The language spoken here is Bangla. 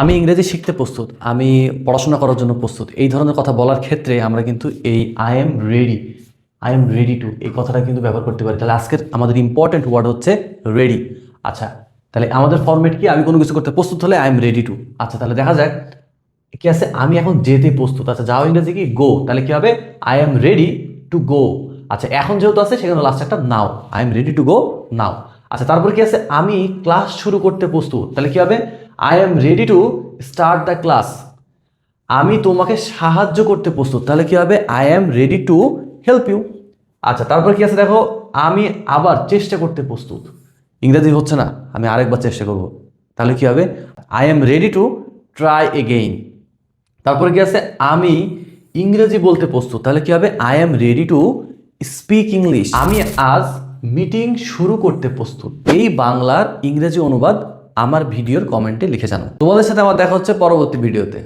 আমি ইংরেজি শিখতে প্রস্তুত, আমি পড়াশোনা করার জন্য প্রস্তুত, এই ধরনের কথা বলার ক্ষেত্রে আমরা কিন্তু এই I am ready I am ready to এই কথাটা কিন্তু ব্যবহার করতে পারি। তাহলে আজকের আমাদের ইম্পর্টেন্ট ওয়ার্ড হচ্ছে রেডি আচ্ছা তাহলে আমাদের ফর্মেট কি? আমি কোনো কিছু করতে প্রস্তুত হলে আই এম রেডি টু আচ্ছা তাহলে দেখা যাক, কি আছে? আমি এখন যেতে প্রস্তুত। আচ্ছা যাও ইংরেজি কি? গো তাহলে কি হবে? I am ready to go আচ্ছা এখন যেহেতু আছে, সেখানে লাস্ট একটা now I am ready to go now আচ্ছা তারপর কি আছে? আমি ক্লাস শুরু করতে প্রস্তুত। তাহলে কি হবে? I am ready to start the class আমি তোমাকে সাহায্য করতে প্রস্তুত। তাহলে কি হবে? I am ready to help you আচ্ছা তারপর কি আছে? দেখো, আমি আবার চেষ্টা করতে প্রস্তুত। ইংরেজি হচ্ছে না, আমি আরেকবার চেষ্টা করব। তাহলে কি হবে? I am ready to try again তারপরে কি আছে? আমি ইংরেজি বলতে প্রস্তুত। তাহলে কি হবে? I am ready to speak English আমি আজ মিটিং শুরু করতে প্রস্তুত। এই বাংলার ইংরেজি অনুবাদ আমার ভিডিওর কমেন্টে লিখে জানো তোমাদের সাথে আমার দেখা হচ্ছে পরবর্তী ভিডিওতে।